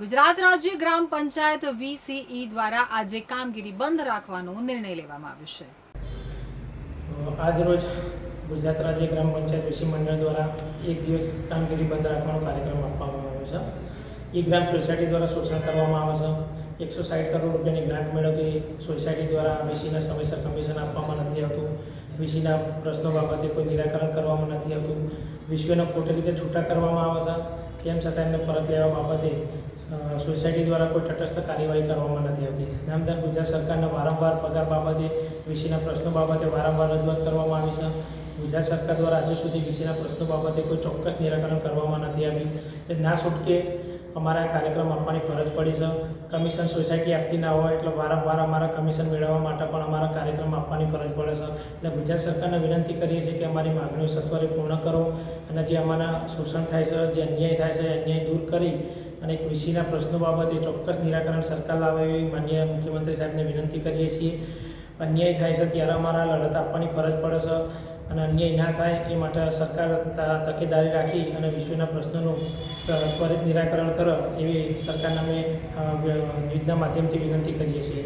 ગુજરાત રાજ્ય ગ્રામ પંચાયત વીસીઈ દ્વારા આજે કામગીરી બંધ રાખવાનો નિર્ણય લેવામાં આવ્યો છે. આજરોજ ગુજરાત રાજ્ય ગ્રામ પંચાયત વિષય મંડળ દ્વારા એક દિવસ કામગીરી બંધ રાખવાનો કાર્યક્રમ આપવામાં આવ્યો છે. એ ગ્રામ સોસાયટી દ્વારા શોષણ કરવામાં આવે છે. એકસો સાઠ કરોડ રૂપિયાની ગ્રાન્ટ મેળવતી સોસાયટી દ્વારા વીસીના સમયસર કમિશન આપવામાં નથી આવતું. વીસીના પ્રશ્નો બાબતે કોઈ નિરાકરણ કરવામાં નથી આવતું. વિશ્વને ખોટી રીતે છૂટા કરવામાં આવે છે. તેમ છતાં એમને પરત લેવા બાબતે સોસાયટી દ્વારા કોઈ તટસ્થ કાર્યવાહી કરવામાં નથી આવતી. નામદાર ગુજરાત સરકારના વારંવાર પગાર બાબતે, વિશેના પ્રશ્નો બાબતે વારંવાર રજૂઆત કરવામાં આવી છે. ગુજરાત સરકાર દ્વારા હજુ સુધી વિશેના પ્રશ્નો બાબતે કોઈ ચોક્કસ નિરાકરણ કરવામાં નથી આવ્યું. એટલે ના છૂટકે અમારા કાર્યક્રમ આપવાની ફરજ પડી છે. કમિશન સોસાયટી આપતી ના હોય એટલે વારંવાર અમારા કમિશન મેળવવા માટે પણ અમારા કાર્યક્રમ આપવાની ફરજ પડે છે. એટલે ગુજરાત સરકારને વિનંતી કરીએ છીએ કે અમારી માગણીઓ સત્વરે પૂર્ણ કરો અને જે અમારા શોષણ થાય છે, જે અન્યાય થાય છે અન્યાય દૂર કરી અને કૃષિના પ્રશ્નો બાબતે ચોક્કસ નિરાકરણ સરકાર લાવે એવી માન્ય મુખ્યમંત્રી સાહેબને વિનંતી કરીએ છીએ. અન્યાય થાય છે ત્યારે અમારા લડત આપવાની ફરજ પડે છે. અને અન્યાય ના થાય એ માટે સરકાર તકેદારી રાખી અને વિશ્વના પ્રશ્નોનું ત્વરિત નિરાકરણ કરો એવી સરકારને અમે યુદ્ધના માધ્યમથી વિનંતી કરીએ છીએ.